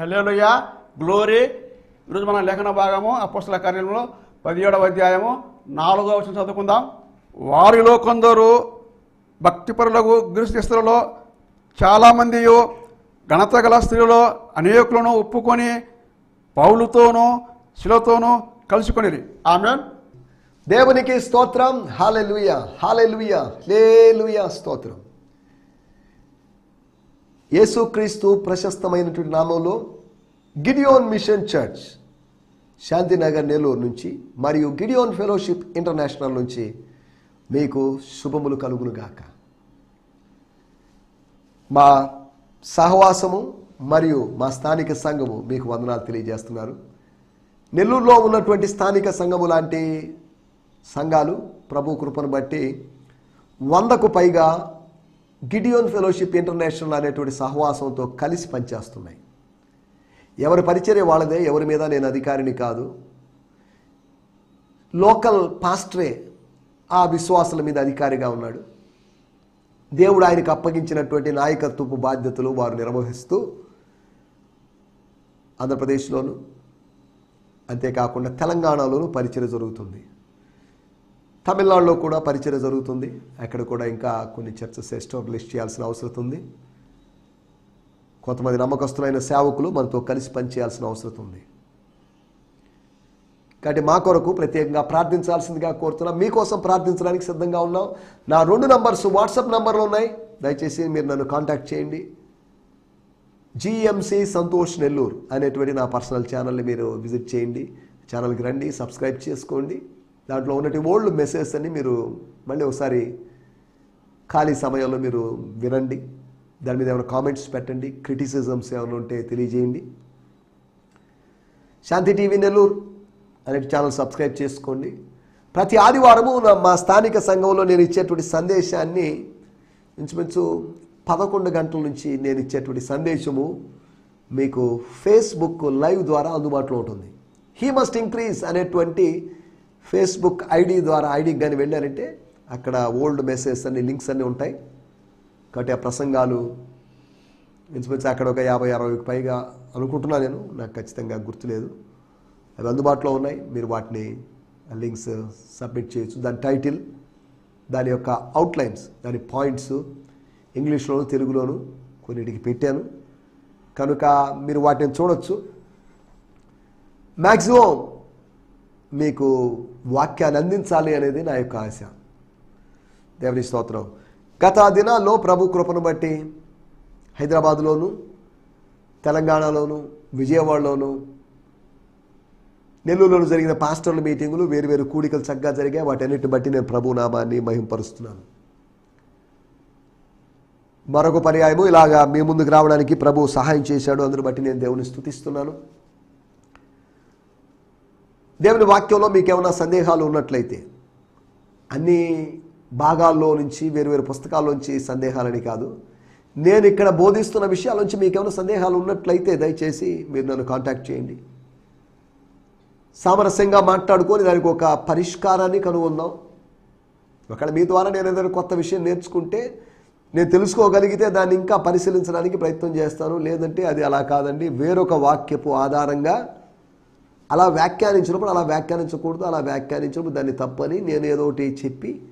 హలోయ గ్లోరీ ఈరోజు మన లేఖన భాగము అపోస్తల కార్యంలో పదిహేడవ అధ్యాయము నాలుగో వచ్చిన చదువుకుందాం. వారిలో కొందరు భక్తిపరులకు గిరిస్తులలో చాలామంది ఘనత గల స్త్రీలలో అనేకులను ఒప్పుకొని పౌలుతోనూ శిలతోనూ కలుసుకొనిరి. ఆమె దేవునికి స్తోత్రం. హాలెలుయ హాలెలుయ లేలుయ స్తోత్రం. యేసుక్రీస్తు ప్రశస్తమైనటువంటి నామంలో Gideon mission church Shantinagar Nellore నుంచి మరియు గిడియోన్ ఫెలోషిప్ ఇంటర్నేషనల్ నుంచి మీకు శుభములు కలుగును గాక. మా సహవాసము మరియు మా స్థానిక సంఘము మీకు వందనాలు తెలియజేస్తున్నారు. నెల్లూరులో ఉన్నటువంటి స్థానిక సంఘము లాంటి సంఘాలు ప్రభు కృపను బట్టి వందకు పైగా గిడియోన్ ఫెలోషిప్ ఇంటర్నేషనల్ అనేటువంటి సహవాసంతో కలిసి పనిచేస్తున్నాయి. ఎవరి పరిచర్య వాళ్ళదే ఎవరి మీద నేను అధికారిని కాదు. లోకల్ పాస్టరే ఆ విశ్వాసుల మీద అధికారిగా ఉన్నాడు. దేవుడు ఆయనకు అప్పగించినటువంటి నాయకత్వపు బాధ్యతలు వారు నిర్వహిస్తూ ఆంధ్రప్రదేశ్లోను అంతేకాకుండా తెలంగాణలోనూ పరిచయం జరుగుతుంది. తమిళనాడులో కూడా పరిచయం జరుగుతుంది. అక్కడ కూడా ఇంకా కొన్ని చర్చస్ ఎస్టాబ్లిష్ చేయాల్సిన అవసరం ఉంది. కొంతమంది నమ్మకస్తులైన సేవకులు మనతో కలిసి పనిచేయాల్సిన అవసరం ఉంది. కాబట్టి మా కొరకు ప్రత్యేకంగా ప్రార్థించాల్సిందిగా కోరుతున్నాం. మీకోసం ప్రార్థించడానికి సిద్ధంగా ఉన్నాం. నా రెండు నంబర్స్ వాట్సాప్ నంబర్లు ఉన్నాయి. దయచేసి మీరు నన్ను కాంటాక్ట్ చేయండి. జిఎంసి సంతోష్ నెల్లూరు అనేటువంటి నా పర్సనల్ ఛానల్ని మీరు విజిట్ చేయండి. ఛానల్కి రండి సబ్స్క్రైబ్ చేసుకోండి. దాంట్లో ఉన్నటి ఓల్డ్ మెసేజ్ అని మీరు మళ్ళీ ఒకసారి ఖాళీ సమయంలో మీరు వినండి. దాని మీద ఏమైనా కామెంట్స్ పెట్టండి. క్రిటిసిజమ్స్ ఏమైనా ఉంటే తెలియజేయండి. శాంతి టీవీ నెల్లూరు అనే ఛానల్ సబ్స్క్రైబ్ చేసుకోండి. ప్రతి ఆదివారము నా మా స్థానిక సంఘంలో నేను ఇచ్చేటువంటి సందేశాన్ని ఇంచుమించు పదకొండు గంటల నుంచి నేను ఇచ్చేటువంటి సందేశము మీకు ఫేస్బుక్ లైవ్ ద్వారా అందుబాటులో ఉంటుంది. హీ మస్ట్ ఇంక్రీజ్ అనేటువంటి ఫేస్బుక్ ఐడి ద్వారా ఐడికి కానీ వెళ్ళారంటే అక్కడ ఓల్డ్ మెసేజ్ అన్ని లింక్స్ అన్నీ ఉంటాయి. కాబట్టి ఆ ప్రసంగాలు ఇంచుమించు అక్కడ ఒక యాభై అరవైకి పైగా అనుకుంటున్నా నేను. నాకు ఖచ్చితంగా గుర్తులేదు. అవి అందుబాటులో ఉన్నాయి. మీరు వాటిని లింక్స్ సబ్మిట్ చేయొచ్చు. దాని టైటిల్ దాని యొక్క అవుట్లైన్స్ దాని పాయింట్స్ ఇంగ్లీష్లోను తెలుగులోను కొన్నిటికి పెట్టాను. కనుక మీరు వాటిని చూడొచ్చు. మ్యాక్సిమం మీకు వాక్యాన్ని అందించాలి అనేది నా యొక్క ఆశ. దేవుని స్తోత్రం. గత దినాల్లో ప్రభు కృపను బట్టి హైదరాబాద్లోను తెలంగాణలోను విజయవాడలోను నెల్లూరులో జరిగిన పాస్టర్ల మీటింగులు వేరువేరు కూడికలు చక్కగా జరిగాయి. వాటన్నిటిని బట్టి నేను ప్రభు నామాన్ని మహింపరుస్తున్నాను. మరొక పర్యాయము ఇలాగా మీ ముందుకు రావడానికి ప్రభు సహాయం చేశాడు. అందుని బట్టి నేను దేవుని స్థుతిస్తున్నాను దేవుని వాక్యంలో మీకు ఏమైనా సందేహాలు ఉన్నట్లయితే అన్ని భాగాల్లో నుంచి వేరువేరు పుస్తకాల్లోంచి సందేహాలని కాదు. నేను ఇక్కడ బోధిస్తున్న విషయాల నుంచి మీకు ఏమైనా సందేహాలు ఉన్నట్లయితే దయచేసి మీరు నన్ను కాంటాక్ట్ చేయండి. సామరస్యంగా మాట్లాడుకొని దానికి ఒక పరిష్కారాన్ని కనుగొందాం. ఒకవేళ మీ ద్వారా నేను ఏదైనా కొత్త విషయం నేర్చుకుంటే నేను తెలుసుకోగలిగితే దాన్ని ఇంకా పరిశీలించడానికి ప్రయత్నం చేస్తాను. లేదంటే అది అలా కాదండి. వేరొక వాక్యపు ఆధారంగా అలా వ్యాఖ్యానించినప్పుడు అలా వ్యాఖ్యానించకూడదు అలా వ్యాఖ్యానించినప్పుడు దాన్ని తప్పని నేను ఏదో ఒకటి చెప్పి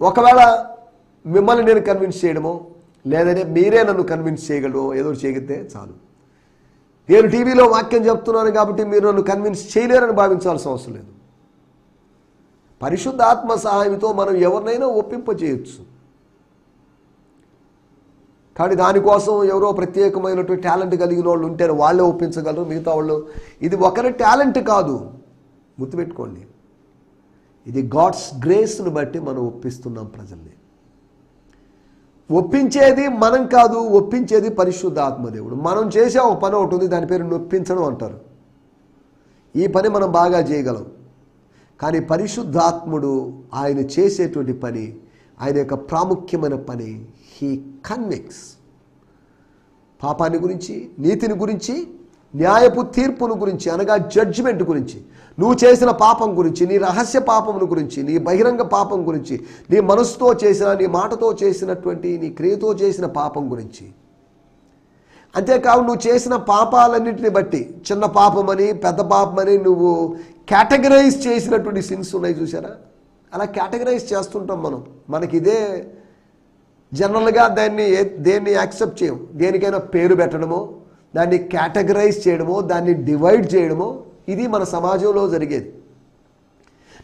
ఒకవేళ మిమ్మల్ని నేను కన్విన్స్ చేయడమో లేదంటే మీరే నన్ను కన్విన్స్ చేయగలడో ఏదో చేయగితే చాలు. నేను టీవీలో వాక్యం చెప్తున్నాను కాబట్టి మీరు నన్ను కన్విన్స్ చేయలేరని భావించాల్సిన అవసరం లేదు. పరిశుద్ధాత్మ సహాయంతో మనం ఎవరినైనా ఒప్పింపజేయచ్చు. కానీ దానికోసం ఎవరో ప్రత్యేకమైనటువంటి టాలెంట్ కలిగిన వాళ్ళు ఉంటే వాళ్ళే ఒప్పించగలరు మిగతా వాళ్ళు. ఇది ఒకరి టాలెంట్ కాదు. గుర్తుపెట్టుకోండి. ఇది గాడ్స్ గ్రేస్ను బట్టి మనం ఒప్పిస్తున్నాం ప్రజల్ని. ఒప్పించేది మనం కాదు ఒప్పించేది పరిశుద్ధ ఆత్మదేవుడు మనం చేసే ఒక పని ఒకటి ఉంది దాని పేరు నొప్పించడం అంటారు. ఈ పని మనం బాగా చేయగలం. కానీ పరిశుద్ధాత్ముడు ఆయన చేసేటువంటి పని ఆయన యొక్క ప్రాముఖ్యమైన పని. హీ కన్విక్స్ పాపాన్ని గురించి నీతిని గురించి న్యాయపు తీర్పును గురించి అనగా జడ్జిమెంట్ గురించి నువ్వు చేసిన పాపం గురించి నీ రహస్య పాపమును గురించి నీ బహిరంగ పాపం గురించి నీ మనసుతో చేసిన నీ మాటతో చేసినటువంటి నీ క్రియతో చేసిన పాపం గురించి. అంతేకాదు నువ్వు చేసిన పాపాలన్నింటిని బట్టి చిన్న పాపమని పెద్ద పాపమని నువ్వు కేటగరైజ్ చేసినటువంటి సిన్స్ ఉన్నాయి చూసారా అలా కేటగరైజ్ చేస్తుంటాం మనం. మనకి ఇదే జనరల్గా దాన్ని దేన్ని యాక్సెప్ట్ చేయం. దేనికైనా పేరు పెట్టడమో దాన్ని కేటగరైజ్ చేయడమో దాన్ని డివైడ్ చేయడమో ఇది మన సమాజంలో జరిగేది.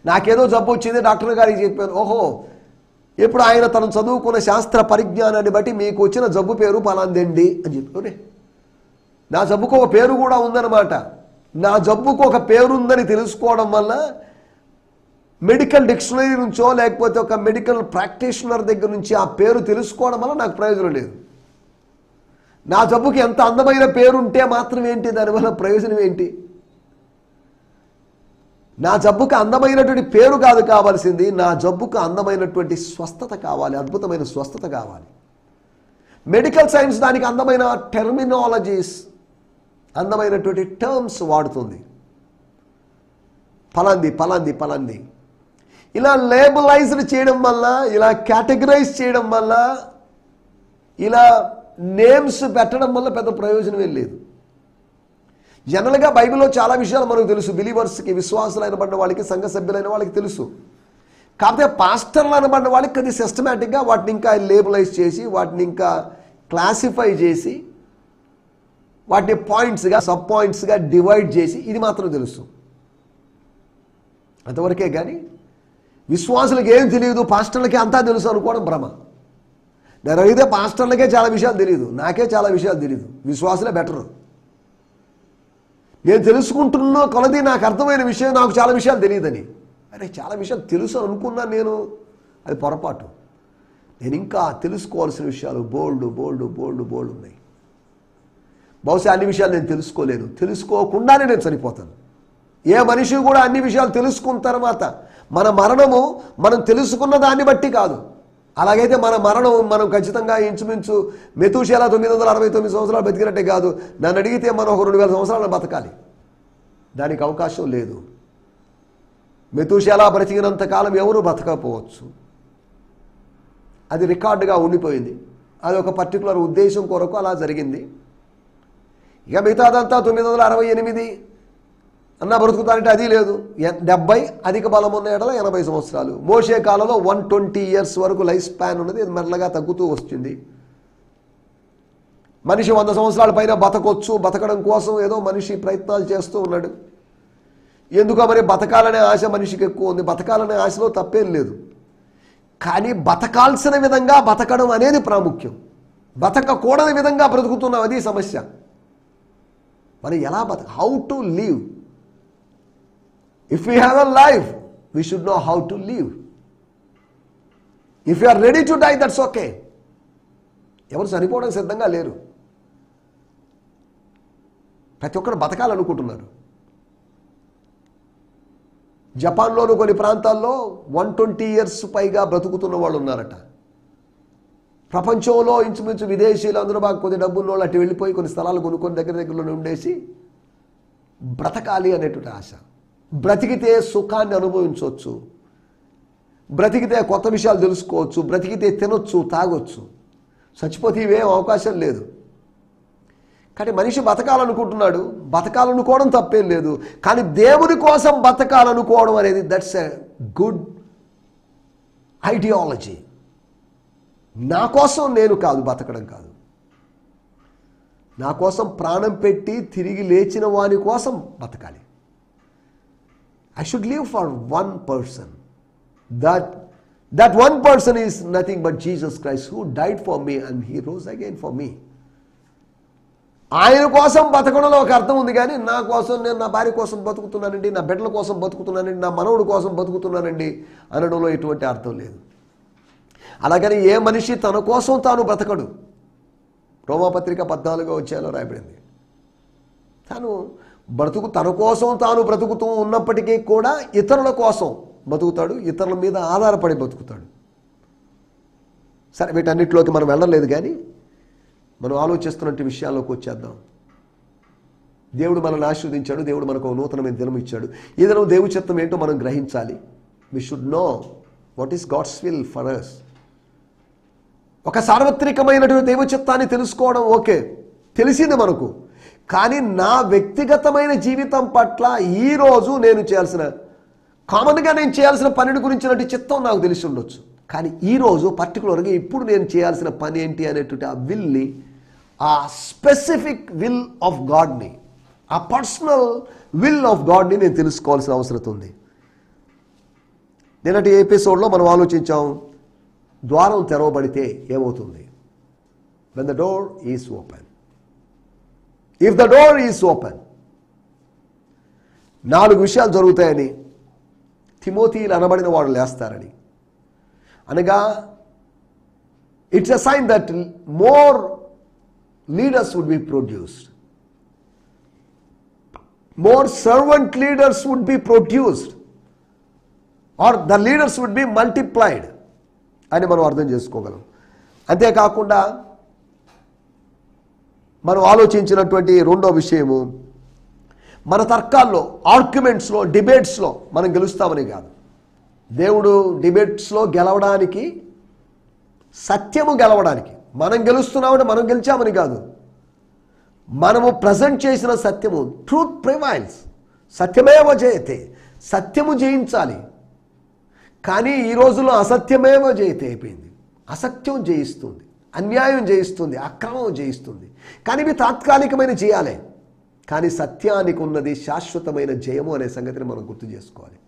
నాకేదో జబ్బు వచ్చింది డాక్టర్ గారికి చెప్పాను ఓహో ఇప్పుడు ఆయన తను చదువుకున్న శాస్త్ర పరిజ్ఞానాన్ని బట్టి మీకు వచ్చిన జబ్బు పేరు పలాందండి అని చెప్పి నా జబ్బుకు ఒక పేరు కూడా ఉందన్నమాట. నా జబ్బుకు ఒక పేరు ఉందని తెలుసుకోవడం వల్ల మెడికల్ డిక్షనరీ నుంచో లేకపోతే ఒక మెడికల్ ప్రాక్టీషనర్ దగ్గర నుంచి ఆ పేరు తెలుసుకోవడం వల్ల నాకు ప్రయోజనం లేదు. నా జబ్బుకి ఎంత అందమైన పేరు ఉంటే మాత్రం ఏంటి? దానివల్ల ప్రయోజనం ఏంటి? నా జబ్బుకు అందమైనటువంటి పేరు కాదు కావాల్సింది. నా జబ్బుకు అందమైనటువంటి స్వస్థత కావాలి. అద్భుతమైన స్వస్థత కావాలి. మెడికల్ సైన్స్ దానికి అందమైన టెర్మినాలజీస్ అందమైనటువంటి టర్మ్స్ వాడుతుంది. పలాంది పలాంది పలాంది. ఇలా లేబులైజ్డ్ చేయడం వల్ల ఇలా కేటగరైజ్ చేయడం వల్ల ఇలా నేమ్స్ పెట్టడం వల్ల పెద్ద ప్రయోజనమే లేదు. జనరల్గా బైబిల్లో చాలా విషయాలు మనకు తెలుసు. బిలీవర్స్కి విశ్వాసులు అనబడిన వాళ్ళకి సంఘ సభ్యులైన వాళ్ళకి తెలుసు. కాకపోతే పాస్టర్లు అనబడిన వాళ్ళకి అది సిస్టమేటిక్గా వాటిని ఇంకా లేబులైజ్ చేసి వాటిని ఇంకా క్లాసిఫై చేసి వాటిని పాయింట్స్గా సబ్ పాయింట్స్గా డివైడ్ చేసి ఇది మాత్రం తెలుసు. అంతవరకే కానీ విశ్వాసులకు ఏం తెలియదు పాస్టర్లకే అంతా తెలుసు అనుకోవడం భ్రమ. నేను అడిగితే పాస్టర్లకే చాలా విషయాలు తెలియదు నాకే చాలా విషయాలు తెలియదు విశ్వాసులే బెటరు. నేను తెలుసుకుంటున్న కొలది నాకు అర్థమైన విషయం నాకు చాలా విషయాలు తెలియదని. అరే చాలా విషయాలు తెలుసు అనుకున్నా నేను అది పొరపాటు. నేను ఇంకా తెలుసుకోవాల్సిన విషయాలు బోల్డ్ బోల్డ్ బోల్డ్ బోల్డ్ ఉన్నాయి. బహుశా అన్ని విషయాలు నేను తెలుసుకోలేను. తెలుసుకోకుండానే నేను చనిపోతాను. ఏ మనిషి కూడా అన్ని విషయాలు తెలుసుకున్న తర్వాత మన మరణము మనం తెలుసుకున్న దాన్ని బట్టి కాదు. అలాగైతే మన మరణం మనం ఖచ్చితంగా ఇంచుమించు మెతుషేలా తొమ్మిది వందల అరవై తొమ్మిది సంవత్సరాలు బతికినట్టే కాదు. నన్ను అడిగితే మనం ఒక రెండు వేల సంవత్సరాలు బతకాలి. దానికి అవకాశం లేదు. మెతుషేలా బ్రతికినంత కాలం ఎవరు బతకపోవచ్చు అది రికార్డుగా ఉండిపోయింది. అది ఒక పర్టికులర్ ఉద్దేశం కొరకు అలా జరిగింది. ఇక మిగతాదంతా తొమ్మిది వందల అరవై ఎనిమిది అన్న బ్రతుకుతానంటే అది లేదు. డెబ్బై అధిక బలం ఉన్న ఎడల ఎనభై సంవత్సరాలు. మోసే కాలంలో వన్ ట్వంటీ ఇయర్స్ వరకు లైఫ్ స్పాన్ ఉన్నది. అది మెల్లగా తగ్గుతూ వస్తుంది. మనిషి వంద సంవత్సరాల పైన బతకొచ్చు బతకడం కోసం ఏదో మనిషి ప్రయత్నాలు చేస్తూ ఉన్నాడు. ఎందుకో మరి బతకాలనే ఆశ మనిషికి ఎక్కువ ఉంది. బతకాలనే ఆశలో తప్పేం లేదు. కానీ బతకాల్సిన విధంగా బతకడం అనేది ప్రాముఖ్యం. బతకకూడని విధంగా బ్రతుకుతున్నాం అది సమస్య. మరి ఎలా బతక how to live if you have a life we should know how to live if you are ready to die that's okay ఎవరు చనిపోవడానికి సిద్ధంగా లేరు. ప్రతి ఒక్కరు బతకాలనుకుంటున్నారు. జపాన్లోని కొన్ని ప్రాంతాల్లో వన్ ట్వంటీ ఇయర్స్ పైగా బ్రతుకుతున్న వాళ్ళు ఉన్నారట. ప్రపంచంలో ఇంచుమించు విదేశీయులు అందరూ బాగా కొద్ది డబ్బుల్లో అటు వెళ్ళిపోయి కొన్ని స్థలాలు కొనుక్కొని దగ్గర దగ్గరలో ఉండేసి బ్రతకాలి అనేటువంటి ఆశ. బ్రతికితే సుఖాన్ని అనుభవించవచ్చు. బ్రతికితే కొత్త విషయాలు తెలుసుకోవచ్చు. బ్రతికితే తినొచ్చు తాగొచ్చు. చచ్చిపోతే ఇవేం అవకాశం లేదు. కానీ మనిషి బతకాలనుకుంటున్నాడు. బతకాలనుకోవడం తప్పేం లేదు. కానీ దేవుని కోసం బతకాలనుకోవడం అనేది దట్స్ ఎ గుడ్ ఐడియాలజీ నా కోసం నేను కాదు బతకడం కాదు. నా కోసం ప్రాణం పెట్టి తిరిగి లేచిన వాని కోసం బతకాలి. I should live for one person that that one person is nothing but Jesus Christ who died for me and he rose again for me ఆయన కోసం బతకడంలో ఒక అర్థం ఉంది కానీ నా కోసం నేను నా భార్య కోసం బతుకుతున్నానండి నా బిడ్డల కోసం బతుకుతున్నానండి నా మనవుడి కోసం బతుకుతున్నానండి అనడంలో ఎటువంటి అర్థం లేదు. అలాగని ఏ మనిషి తన కోసం తాను బ్రతకడు? రోమాపత్రిక పద్నాలుగో వచ్చేలో రాయబడింది. తను బ్రతుకు తన కోసం తాను బ్రతుకుతూ ఉన్నప్పటికీ కూడా ఇతరుల కోసం బతుకుతాడు ఇతరుల మీద ఆధారపడి బతుకుతాడు. సరే వీటన్నిటిలోకి మనం వెళ్ళలేదు కానీ మనం ఆలోచిస్తున్నట్టు విషయాల్లోకి వచ్చేద్దాం. దేవుడు మనల్ని ఆశీర్వదించాడు దేవుడు మనకు ఒక నూతనమైన దినం ఇచ్చాడు. ఈ దినం దేవు చిత్తం ఏంటో మనం గ్రహించాలి. We should know what is God's will for us ఒక సార్వత్రికమైనటువంటి దైవ చిత్తాన్ని తెలుసుకోవడం ఓకే. తెలిసింది మనకు. కానీ నా వ్యక్తిగతమైన జీవితం పట్ల ఈరోజు నేను చేయాల్సిన కామన్గా నేను చేయాల్సిన పనిని గురించినటువంటి చిత్తం నాకు తెలిసి ఉండొచ్చు. కానీ ఈరోజు పర్టికులర్గా ఇప్పుడు నేను చేయాల్సిన పని ఏంటి అనేటువంటి ఆ విల్ని ఆ స్పెసిఫిక్ విల్ ఆఫ్ గాడ్ని ఆ పర్సనల్ విల్ ఆఫ్ గాడ్ని నేను తెలుసుకోవాల్సిన అవసరం ఉంది. నిన్నటి ఎపిసోడ్లో మనం ఆలోచించాం ద్వారం తెరవబడితే ఏమవుతుంది? When the door is open if the door is open నాలుగు విషయాలు జరుగుతాయని తిమోతీలు అనబడిన వాడు లేస్తారని. అనగా it's a sign that more leaders would be produced more servant leaders would be produced or the leaders would be multiplied అని మనం అర్థం చేసుకోగలం. అంతేకాకుండా మనం ఆలోచించినటువంటి రెండో విషయము మన తర్కాల్లో ఆర్గ్యుమెంట్స్లో డిబేట్స్లో మనం గెలుస్తామని కాదు. దేవుడు డిబేట్స్లో గెలవడానికి సత్యము గెలవడానికి మనం గెలుస్తున్నామని మనం గెలిచామని కాదు. మనము ప్రజెంట్ చేసిన సత్యము ట్రూత్ ప్రివైల్స్ సత్యమేవ జయతే సత్యము జయించాలి. కానీ ఈ రోజుల్లో అసత్యమేవ జయతే అయిపోయింది. అసత్యం జయిస్తుంది అన్యాయం జయిస్తుంది అక్రమం జయిస్తుంది. కానీ ఇవి తాత్కాలికమైన జయాలే కానీ సత్యానికి ఉన్నది శాశ్వతమైన జయము అనే సంగతిని మనం గుర్తు చేసుకోవాలి.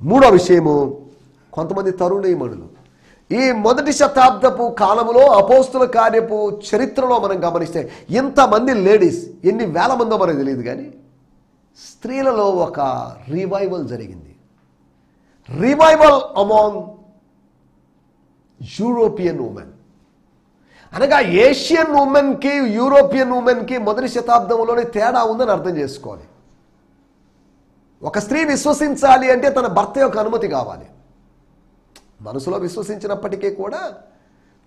మూడో విషయము కొంతమంది తరుణీమణులు ఈ మొదటి శతాబ్దపు కాలములో అపోస్తుల కార్యపు చరిత్రలో మనం గమనిస్తే ఇంతమంది లేడీస్ ఎన్ని వేల మందో మనకు తెలియదు కానీ స్త్రీలలో ఒక రివైవల్ జరిగింది. Revival among European women. అనగా ఏషియన్ ఉమెన్కి యూరోపియన్ ఉమెన్కి మొదటి శతాబ్దంలోనే తేడా ఉందని అర్థం చేసుకోవాలి. ఒక స్త్రీ విశ్వసించాలి అంటే తన భర్త యొక్క అనుమతి కావాలి. మనసులో విశ్వసించినప్పటికీ కూడా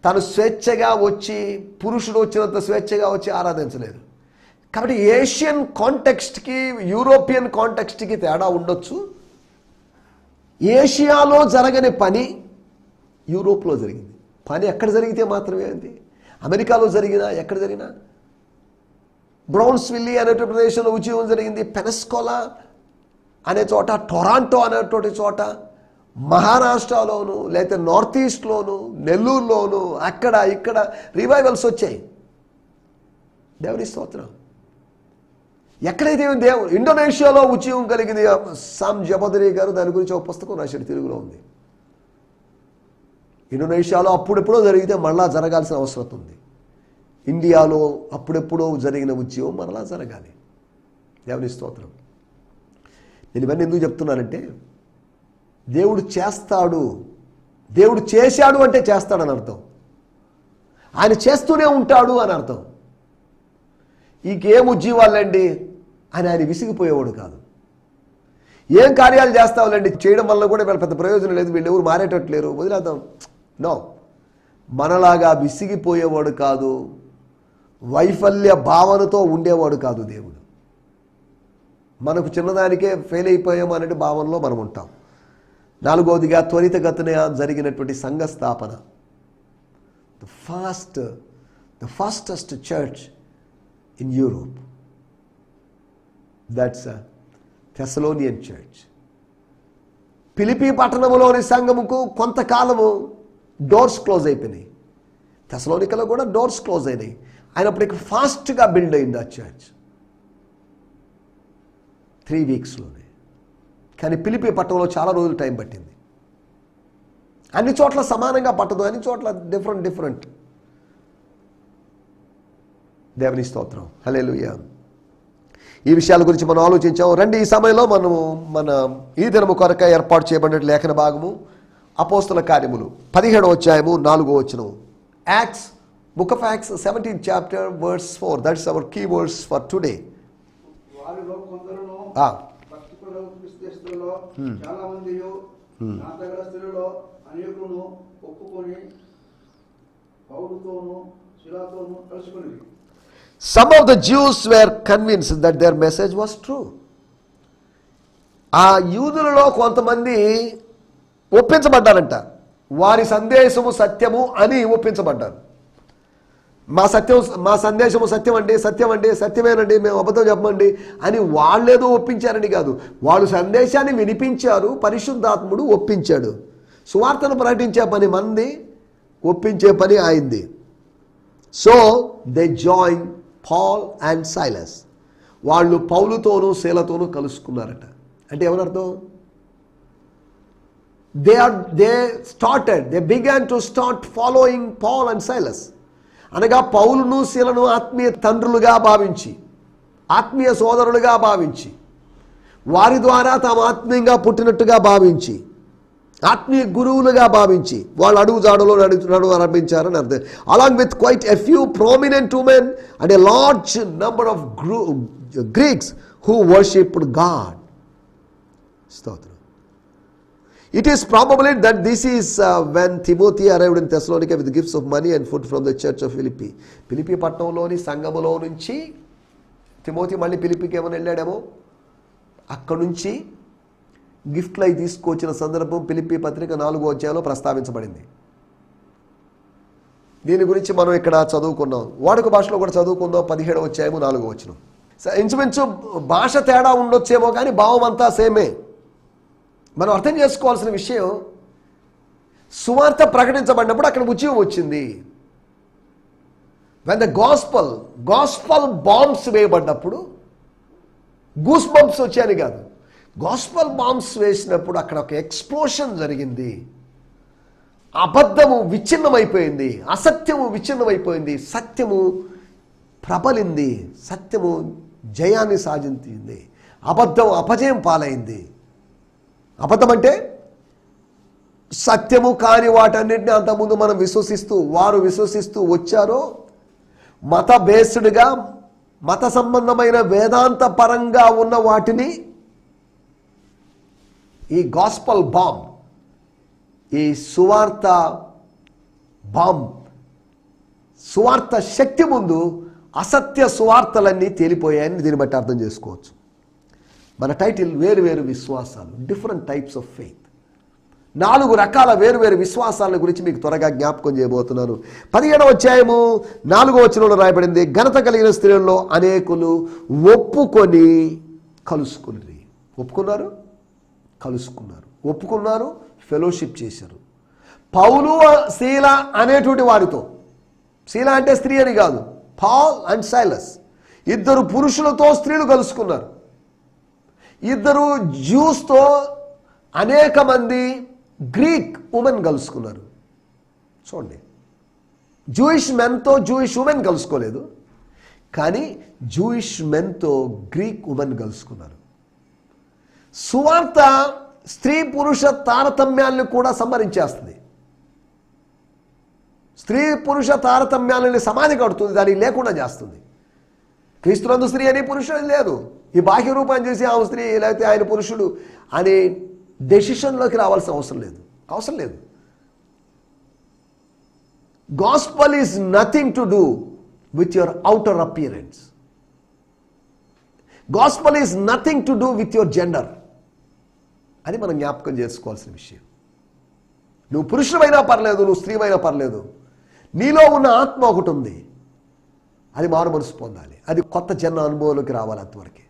తను స్వేచ్ఛగా వచ్చి పురుషుడు వచ్చినంత స్వేచ్ఛగా వచ్చి ఆరాధించలేదు. కాబట్టి ఏషియన్ కాంటెక్స్ట్కి యూరోపియన్ కాంటెక్స్ట్కి తేడా ఉండొచ్చు. ఏషియాలో జరగని పని యూరోప్లో జరిగింది. పని ఎక్కడ జరిగితే మాత్రమే అంది? అమెరికాలో జరిగినా ఎక్కడ జరిగినా? బ్రౌన్స్ విల్లీ అనేటువంటి ప్రదేశంలో ఉద్యమం జరిగింది. పెనస్కోలా అనే చోట టొరాంటో అనేటువంటి చోట మహారాష్ట్రలోను లేకపోతే నార్త్ ఈస్ట్లోను నెల్లూరులోను అక్కడ ఇక్కడ రివైవల్స్ వచ్చాయి. దేవుని స్తోత్రం. ఎక్కడైతే దేవుడు ఇండోనేషియాలో ఉద్యమం కలిగింది. సామ్ జపదరి గారు దాని గురించి ఒక పుస్తకం రాశాడు తెలుగులో ఉంది. ఇండోనేషియాలో అప్పుడెప్పుడో జరిగితే మళ్ళా జరగాల్సిన అవసరం ఉంది. ఇండియాలో అప్పుడెప్పుడో జరిగిన ఉద్యమం మరలా జరగాలి. దేవుని స్తోత్రం. నేను ఇవన్నీ ఎందుకు చెప్తున్నానంటే దేవుడు చేస్తాడు. దేవుడు చేశాడు అంటే చేస్తాడని అర్థం. ఆయన చేస్తూనే ఉంటాడు అని అర్థం. ఈకేం ఉద్యమాలండి అని ఆయన విసిగిపోయేవాడు కాదు. ఏం కార్యాలు చేస్తావులండి? చేయడం వల్ల కూడా వీళ్ళ పెద్ద ప్రయోజనం లేదు. వీళ్ళు ఎవరు మారేటట్లేరు. వదిలేద్దాం. నో మనలాగా విసిగిపోయేవాడు కాదు. వైఫల్య భావనతో ఉండేవాడు కాదు దేవుడు. మనకు చిన్నదానికే ఫెయిల్ అయిపోయాం అనే భావనలో మనం ఉంటాం. నాలుగవదిగా త్వరితగతిన జరిగినటువంటి సంఘ స్థాపన the fast the fastest church in Europe that's Thessalonian church పిలిపి పట్టణంలోని సంఘముకు కొంతకాలము డోర్స్ క్లోజ్ అయిపోయినాయి. తెసలోనికలో కూడా డోర్స్ క్లోజ్ అయినాయి. అయినప్పటికీ ఫాస్ట్గా బిల్డ్ అయింది ఆ చర్చ్ త్రీ వీక్స్లోనే కానీ పిలిపి పట్టణంలో చాలా రోజులు టైం పట్టింది. అన్ని చోట్ల సమానంగా పట్టదు. అన్ని చోట్ల డిఫరెంట్ డిఫరెంట్ దేవుని స్తోత్రం. హలే ఈ విషయాల గురించి మనం ఆలోచించాం. రండి ఈ సమయంలో మనము మన ఈ దినము కొరక ఏర్పాటు చేయబడిన లేఖన భాగము. అపోస్తుల కార్యములు. పదిహేడవ అధ్యాయము నాలుగో వచనం. Acts book of Acts seventeen chapter words four that's our key words for today some of the Jews were convinced that their message was true ఆ యూదులలో కొంతమంది ఒప్పించబడ్డారంట. వారి సందేశము సత్యము అని ఒప్పించబడ్డారు. మా సత్యం మా సందేశము సత్యం అండి సత్యం అండి సత్యమేనండి మేము అబద్ధం చెప్పమండి అని వాళ్ళేదో ఒప్పించారని కాదు. వాళ్ళు సందేశాన్ని వినిపించారు పరిశుద్ధాత్ముడు ఒప్పించాడు. సువార్తను ప్రకటించే పని మంది ఒప్పించే పని ఆయింది so they join Paul and Silas వాళ్ళు పౌలుతోనూ శీలతోనూ కలుసుకున్నారట. అంటే ఏమనర్థం they are they started they began to start following Paul and Silas అనగా పౌలును శిలను ఆత్మీయ తండ్రులుగా భావించి ఆత్మీయ సోదరులుగా భావించి వారి ద్వారా తాము ఆత్మీయంగా పుట్టినట్టుగా భావించి ఆత్మీయ గురువులుగా భావించి వాళ్ళు అడుగు జాడలో నడుచున్నాడు ఆరంభించారని అర్థం. Along with quite a few prominent women and a large number of గ్రూ Greeks who worshipped God స్తోత్రం. It is probably that this is uh, when Timothy arrived in Thessalonica with gifts of money and food from the church of Philippi. ఫిలిపి పట్టణంలోని సంఘములో నుంచి Timothy మళ్ళీ ఫిలిపికి ఏమైనా వెళ్ళాడేమో? అక్కడి నుంచి గిఫ్ట్లు అయి తీసుకొచ్చిన సందర్భం ఫిలిపి పత్రిక నాలుగో అధ్యాయంలో ప్రస్తావించబడింది. దీని గురించి మనం ఇక్కడ చదువుకున్నాం. వాడుక భాషలో కూడా చదువుకుందాం. పదిహేడవ అధ్యాయము నాలుగో వచ్చిన ఇంచుమించు భాష తేడా ఉండొచ్చేమో కానీ భావం అంతా సేమే. మనం అర్థం చేసుకోవాల్సిన విషయం సువార్త ప్రకటించబడినప్పుడు అక్కడ ఉద్యమం వచ్చింది. When the gospel gospel bombs వేయబడినప్పుడు goose bumps వచ్చాయని కాదు. గాస్పల్ బాంబ్స్ వేసినప్పుడు అక్కడ ఒక ఎక్స్ప్లోషన్ జరిగింది. అబద్ధము విచ్ఛిన్నమైపోయింది అసత్యము విచ్ఛిన్నమైపోయింది సత్యము ప్రబలింది సత్యము జయాన్ని సాధించింది అబద్ధం అపజయం పాలైంది. అబద్ధం అంటే సత్యము కాని వాటన్నిటిని అంతకుముందు మనం విశ్వసిస్తూ వారు విశ్వసిస్తూ వచ్చారో మత బేస్డ్గా మత సంబంధమైన వేదాంత పరంగా ఉన్న వాటిని ఈ గాస్పల్ బాంబ్ ఈ సువార్త బాంబ్ సువార్త శక్తి ముందు అసత్య సువార్తలన్నీ తేలిపోయాయని దీన్ని బట్టి అర్థం చేసుకోవచ్చు. మన టైటిల్ వేరు వేరు విశ్వాసాలు డిఫరెంట్ టైప్స్ ఆఫ్ ఫెయిత్ నాలుగు రకాల వేరువేరు విశ్వాసాల గురించి మీకు త్వరగా జ్ఞాపకం చేయబోతున్నాను. పదిహేడవ అధ్యాయము నాలుగో వచనంలో రాయబడింది ఘనత కలిగిన స్త్రీలలో అనేకులు ఒప్పుకొని కలుసుకుని ఒప్పుకున్నారు? కలుసుకున్నారు. ఒప్పుకున్నారు ఫెలోషిప్ చేశారు. పౌలు శీల అనేటువంటి వారితో శీల అంటే స్త్రీ అని కాదు పాల్ అండ్ సైలస్ ఇద్దరు పురుషులతో స్త్రీలు కలుసుకున్నారు. ఇద్దరు జ్యూస్తో అనేక మంది గ్రీక్ ఉమెన్ కలుసుకున్నారు. చూడండి. జూయిష్ మెన్తో జూయిష్ ఉమెన్ కలుసుకోలేదు. కానీ జూయిష్ మెన్తో గ్రీక్ ఉమెన్ కలుసుకున్నారు. సువార్త స్త్రీ పురుష తారతమ్యాలను కూడా సంహరించేస్తుంది. స్త్రీ పురుష తారతమ్యాలని సమాధి కడుతుంది దానికి లేకుండా చేస్తుంది. క్రీస్తులందు స్త్రీ అని పురుషుడు లేదు. ఈ బాహ్య రూపాన్ని చూసి ఆమె స్త్రీ లేకపోతే ఆయన పురుషుడు అనే డెసిషన్లోకి రావాల్సిన అవసరం లేదు. అవసరం లేదు. Gospel is nothing to do with your outer appearance gospel is nothing to do with your gender అని మనం జ్ఞాపకం చేసుకోవాల్సిన విషయం. నువ్వు పురుషుడమైనా పర్లేదు నువ్వు స్త్రీమైనా పర్లేదు. నీలో ఉన్న ఆత్మ ఒకటి ఉంది. అది మారు మనసు పొందాలి. అది కొత్త జన్మ అనుభవంలోకి రావాలి అంతవరకే.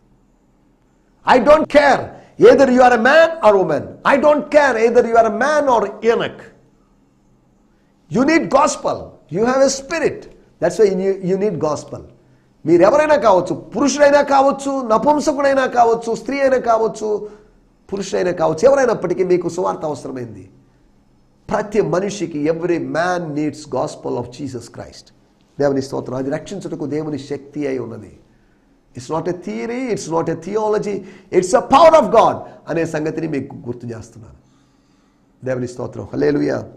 I don't care either you are a man or woman I don't care either you are a man or eunuch you need gospel you have a spirit that's why you need gospel మీరు ఎవరైనా కావచ్చు పురుషుడైనా కావచ్చు నపుంసకుడైనా కావచ్చు స్త్రీ అయినా కావచ్చు పురుషుడైనా కావచ్చు ఎవరైనప్పటికీ మీకు సువార్త అవసరమైంది. ప్రతి మనిషికి every man needs gospel of Jesus Christ దేవుని స్తోత్రం అది రక్షించుటకు దేవుని శక్తి అయి ఉన్నది. It's not a theory it's not a theology it's a power of God అనే సంగతిని మీకు గుర్తు చేస్తున్నాను. దేవుని స్తోత్రం. హలేలుయా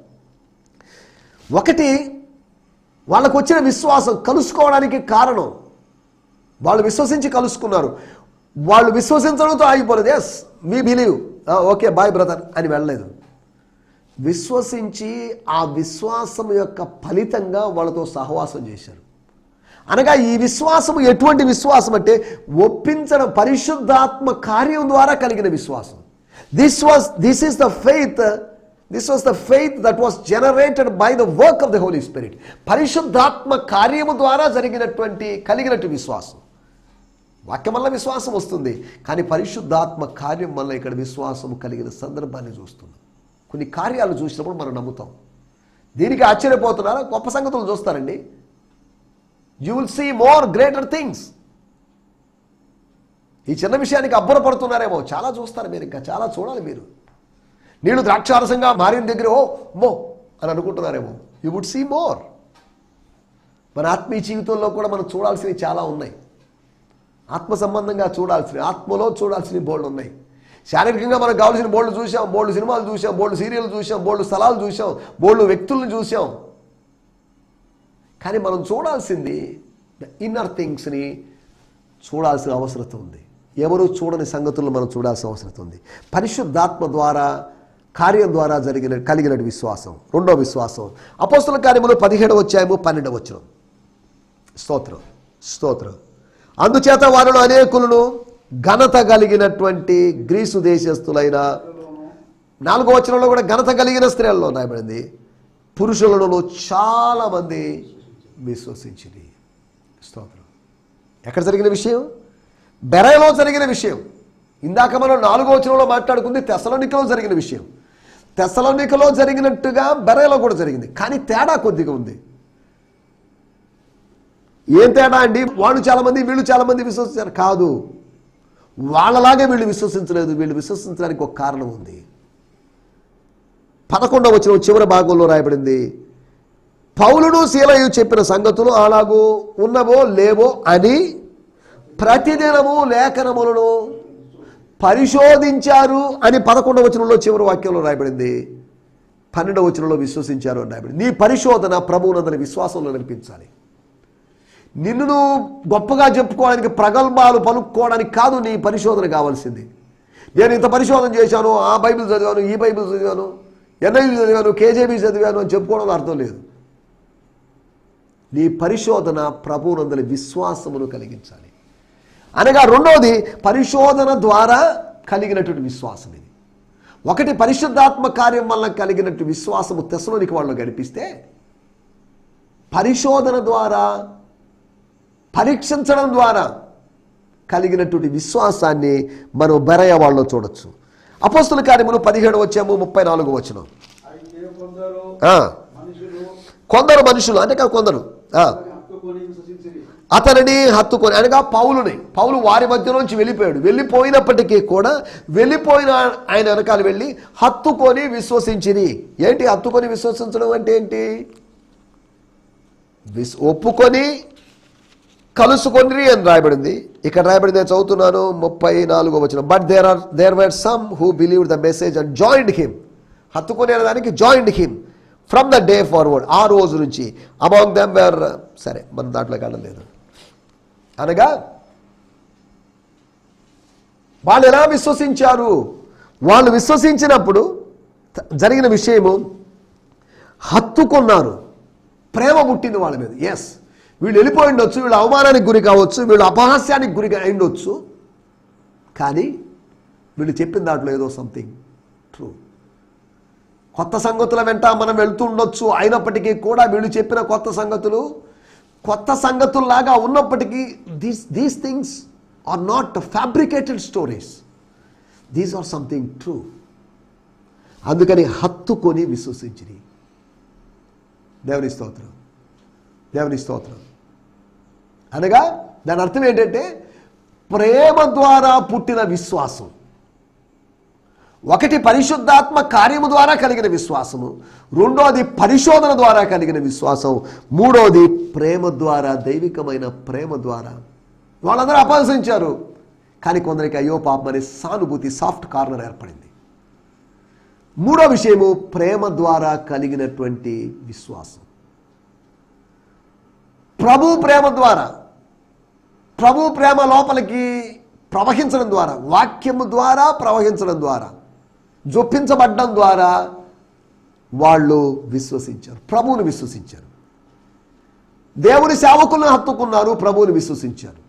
ఒకటి వాళ్ళకు వచ్చిన విశ్వాసం కలుసుకోవడానికి కారణం. వాళ్ళు విశ్వసించి కలుసుకున్నారు. వాళ్ళు విశ్వసించడంతో ఆగిపోలేదు. ఎస్ మీ బిలీవ్ ఓకే బాయ్ బ్రదర్ అని వెళ్ళలేదు. విశ్వసించి ఆ విశ్వాసం యొక్క ఫలితంగా వాళ్ళతో సహవాసం చేశారు. అనగా ఈ విశ్వాసం ఎటువంటి విశ్వాసం అంటే ఒప్పించడం పరిశుద్ధాత్మ కార్యం ద్వారా కలిగిన విశ్వాసం. This was this is the faith this was the faith that was generated by the work of the Holy Spirit పరిశుద్ధాత్మ కార్యము ద్వారా జరిగినటువంటి కలిగినట్టు విశ్వాసం. వాక్యం వల్ల విశ్వాసం వస్తుంది కానీ పరిశుద్ధాత్మ కార్యం వల్ల ఇక్కడ విశ్వాసం కలిగిన సందర్భాన్ని చూస్తున్నాం. కొన్ని కార్యాలు చూసినప్పుడు మనం నమ్ముతాం. దీనికి ఆశ్చర్యపోతున్నారా? గొప్ప సంగతులు చూస్తారండి. You will see more greater things ఈ చిన్న విషయానికి అబ్బురపడుతున్నారేమో. చాలా చూస్తారు మీరు ఇంకా చాలా చూడాలి మీరు. నీళ్ళు ద్రాక్షారసంగా మారిన దగ్గర ఓ మో అని అనుకుంటున్నారేమో. యూ వుడ్ సీ మోర్ మన ఆత్మీయ జీవితంలో కూడా మనం చూడాల్సినవి చాలా ఉన్నాయి. ఆత్మ సంబంధంగా చూడాల్సినవి ఆత్మలో చూడాల్సిన బోల్డ్ ఉన్నాయి. శారీరకంగా మనకు కావాల్సిన బోల్డ్ చూసాం బోల్డ్ సినిమాలు చూసాం బోల్డ్ సీరియల్ చూసాం బోల్డ్ స్థలాలు చూసాం బోల్డ్ వ్యక్తులను చూసాం కానీ మనం చూడాల్సింది ఇన్నర్ థింగ్స్ని చూడాల్సిన అవసరం ఉంది. ఎవరు చూడని సంగతులను మనం చూడాల్సిన అవసరం ఉంది. పరిశుద్ధాత్మ ద్వారా కార్యం ద్వారా జరిగిన కలిగిన విశ్వాసం. రెండో విశ్వాసం. అపోస్తుల కార్యములు పదిహేడు వచ్చాయము పన్నెండు వచ్చిన స్తోత్రం స్తోత్రం. అందుచేత వారిలో అనేకులను ఘనత కలిగినటువంటి గ్రీసు దేశస్థులైన నాలుగో వచనంలో కూడా ఘనత కలిగిన స్త్రీలలో రాయబడింది పురుషులలో చాలామంది విశ్వసించింది స్తోత్రం. ఎక్కడ జరిగిన విషయం? బెరయలో జరిగిన విషయం. ఇందాక మనం నాలుగో వచనంలో మాట్లాడుకుంది తెసలోనికలో జరిగిన విషయం. తెసలోనికలో జరిగినట్టుగా బెరయలో కూడా జరిగింది. కానీ తేడా కొద్దిగా ఉంది. ఏం తేడా అండి? వాళ్ళు చాలామంది వీళ్ళు చాలా మంది విశ్వసించారు. కాదు. వాళ్ళలాగే వీళ్ళు విశ్వసించలేదు. వీళ్ళు విశ్వసించడానికి ఒక కారణం ఉంది. పదకొండవ వచ్చిన చివరి భాగంలో రాయబడింది. పౌలుడు శీలయు చెప్పిన సంగతులు అలాగూ ఉన్నవో లేవో అని ప్రతిదినము లేఖనములను పరిశోధించారు అని పదకొండవ వచనంలో చివరి వాక్యంలో రాయబడింది. పన్నెండవ వచనంలో విశ్వసించారు అని రాయబడింది. నీ పరిశోధన ప్రభువునందని విశ్వాసంలో నడిపించాలి. నిన్ను నువ్వు గొప్పగా చెప్పుకోవడానికి ప్రగల్భాలు పలుక్కోవడానికి కాదు నీ పరిశోధన కావాల్సింది. నేను ఇంత పరిశోధన చేశాను ఆ బైబిల్ చదివాను ఈ బైబిల్ చదివాను ఎన్ఐవి చదివాను కేజేబీ చదివాను అని చెప్పుకోవడంలో అర్థం లేదు. నీ పరిశోధన ప్రభువునందలి విశ్వాసమును కలిగించాలి. అనగా రెండవది పరిశోధన ద్వారా కలిగినటువంటి విశ్వాసం ఇది. ఒకటి పరిశుద్ధాత్మ కార్యం వల్ల కలిగినట్టు విశ్వాసము తెసలోనికి వాళ్ళు గడిపిస్తే పరిశోధన ద్వారా పరీక్షించడం ద్వారా కలిగినటువంటి విశ్వాసాన్ని మనం బెరయ వాళ్ళలో చూడొచ్చు. అపోస్తుల కార్యములు పదిహేడు వచ్చాము ముప్పై నాలుగు వచ్చిన కొందరు మనుషులు అంటే కాదు కొందరు. అతనిని హత్తుకొని అనగా పౌలుని పౌలు వారి మధ్యలోంచి వెళ్ళిపోయాడు. వెళ్ళిపోయినప్పటికీ కూడా వెళ్ళిపోయిన ఆయన వెనకాల వెళ్ళి హత్తుకొని విశ్వసించిరి. ఏంటి హత్తుకొని విశ్వసించడం అంటే ఏంటి? విస్ ఒప్పుకొని కలుసుకొని అని రాయబడింది. ఇక్కడ రాయబడింది నేను చదువుతున్నాను ముప్పై నాలుగో వచ్చిన but there are there were some who believe the message and joined him హత్తుకొని దానికి joined him from the day forward ఆ రోజు నుంచి అమాంగ్ దెమ్ వేర్ సరే మన దాంట్లోకి వెళ్ళలేదు. అనగా వాళ్ళు ఎలా విశ్వసించారు? వాళ్ళు విశ్వసించినప్పుడు జరిగిన విషయము హత్తుకున్నారు. ప్రేమ పుట్టింది వాళ్ళ మీద. ఎస్ వీళ్ళు వెళ్ళిపోయి ఉండొచ్చు వీళ్ళు అవమానానికి గురి కావచ్చు వీళ్ళు అపహాస్యానికి గురి అయి ఉండొచ్చు. కానీ వీళ్ళు చెప్పిన దాంట్లో ఏదో సంథింగ్ ట్రూ కొత్త సంగతుల వెంట మనం వెళ్తుండొచ్చు అయినప్పటికీ కూడా వీళ్ళు చెప్పిన కొత్త సంగతులు కొత్త సంగతుల్లాగా ఉన్నప్పటికీ these these things are not fabricated stories these are something true అందుకని హత్తుకొని విశ్వసించిరి. దేవుని స్తోత్రం. దేవుని స్తోత్రం. అనగా దాని అర్థం ఏంటంటే ప్రేమ ద్వారా పుట్టిన విశ్వాసం. ఒకటి పరిశుద్ధాత్మ కార్యము ద్వారా కలిగిన విశ్వాసము రెండోది పరిశోధన ద్వారా కలిగిన విశ్వాసం మూడోది ప్రేమ ద్వారా దైవికమైన ప్రేమ ద్వారా. వాళ్ళందరూ అపహసించారు. కానీ కొందరికి అయ్యో పాపం అనే సానుభూతి సాఫ్ట్ కార్నర్ ఏర్పడింది. మూడో విషయము ప్రేమ ద్వారా కలిగినటువంటి విశ్వాసం. ప్రభు ప్రేమ ద్వారా ప్రభు ప్రేమ లోపలికి ప్రవహించడం ద్వారా వాక్యము ద్వారా ప్రవహించడం ద్వారా జొప్పించబడ్డం ద్వారా వాళ్ళు విశ్వసించారు. ప్రభువుని విశ్వసించారు. దేవుని సేవకులను హత్తుకున్నారు ప్రభువుని విశ్వసించారు.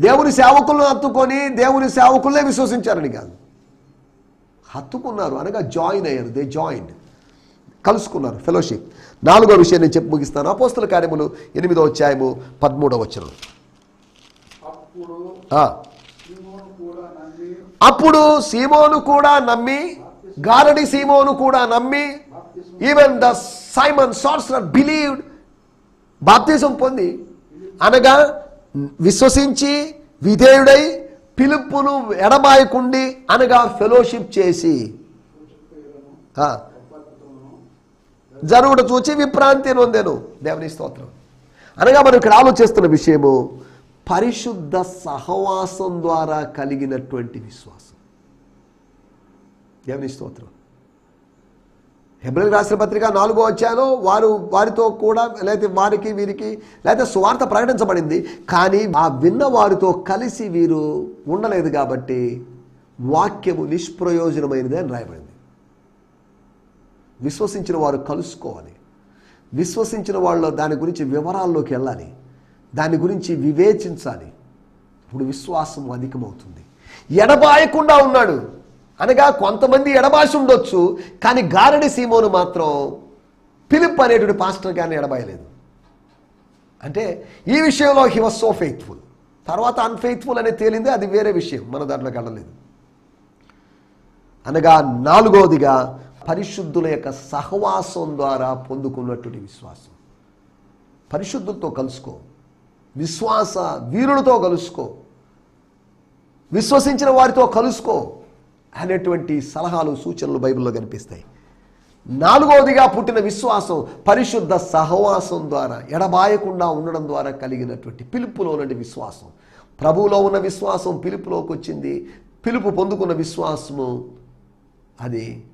దేవుని సేవకులను హత్తుకొని దేవుని సేవకులనే విశ్వసించారని కాదు. హత్తుకున్నారు అనగా జాయిన్ అయ్యారు దే జాయిన్ కలుసుకున్నారు ఫెలోషిప్. నాలుగో విషయం నేను చెప్పి ముగిస్తాను. అపోస్తుల కార్యములు ఎనిమిదో అధ్యాయము పదమూడవ వచనం అప్పుడు ఆ. సీమోను కూడా నమ్మి అప్పుడు సీమోను కూడా నమ్మి గారడి సీమోను కూడా నమ్మి even the Simon sorcerer believed బాప్తిజం పొంది. అనగా విశ్వసించి విధేయుడై పిలుపును ఎడబాయకుండి అనగా ఫెలోషిప్ చేసి. జరుగుడు చూచి విభ్రాంతి నొందెను. దేవుని స్తోత్రం. అనగా మనం ఇక్కడ ఆలోచిస్తున్న విషయము పరిశుద్ధ సహవాసం ద్వారా కలిగినటువంటి విశ్వాసం. దేవుని స్తోత్రం. హెబ్రల్ రాసిన పత్రిక నాలుగో వచ్చాను వారు వారితో కూడా లేకపోతే వారికి వీరికి లేకపోతే సువార్త ప్రకటించబడింది. కానీ ఆ విన్న వారితో కలిసి వీరు ఉండలేదు కాబట్టి వాక్యము నిష్ప్రయోజనమైనది అని రాయబడింది. విశ్వసించిన వారు కలుసుకోవాలి. విశ్వసించిన వాళ్ళు దాని గురించి వివరాల్లోకి వెళ్ళాలి. దాని గురించి వివేచించాలి. ఇప్పుడు విశ్వాసం అధికమవుతుంది. ఎడబాయకుండా ఉన్నాడు. అనగా కొంతమంది ఎడబాసి ఉండొచ్చు కానీ గారడి సీమోను మాత్రం పిలిప్ అనేటువంటి పాస్టర్ గారిని ఎడబాయలేదు. అంటే ఈ విషయంలో హీ వాజ్ సో ఫెయిత్ఫుల్ తర్వాత అన్ఫెయిత్ఫుల్ అనేది తేలింది అది వేరే విషయం. మన దాంట్లో వెళ్ళలేదు అనగా నాలుగవదిగా పరిశుద్ధుల యొక్క సహవాసం ద్వారా పొందుకున్నటువంటి విశ్వాసం. పరిశుద్ధులతో కలుసుకో. విశ్వాస వీరులతో కలుసుకో. విశ్వసించిన వారితో కలుసుకో అనేటువంటి సలహాలు సూచనలు బైబిల్లో కనిపిస్తాయి. నాలుగవదిగా పుట్టిన విశ్వాసం పరిశుద్ధ సహవాసం ద్వారా ఎడబాయకుండా ఉండడం ద్వారా కలిగినటువంటి పిలుపులో ఉన్నటువంటి విశ్వాసం. ప్రభువులో ఉన్న విశ్వాసం పిలుపులోకి వచ్చింది పిలుపు పొందుకున్న విశ్వాసము అది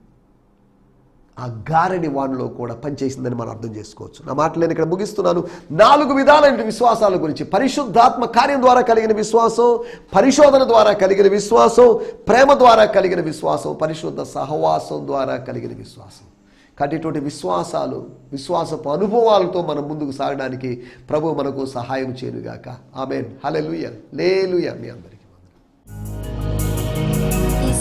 ఆ గారడి వాడిలో కూడా పనిచేసిందని మనం అర్థం చేసుకోవచ్చు. నా మాటలు నేను ఇక్కడ ముగిస్తున్నాను. నాలుగు విధాలైన విశ్వాసాల గురించి. పరిశుద్ధాత్మ కార్యం ద్వారా కలిగిన విశ్వాసం పరిశోధన ద్వారా కలిగిన విశ్వాసం ప్రేమ ద్వారా కలిగిన విశ్వాసం పరిశుద్ధ సహవాసం ద్వారా కలిగిన విశ్వాసం. కాబట్టి ఇటువంటి విశ్వాసాలు విశ్వాసపు అనుభవాలతో మనం ముందుకు సాగడానికి ప్రభు మనకు సహాయం చేయనుగాక. ఆమెన్. హలెలుయ లేలుయ మీ అందరికీ.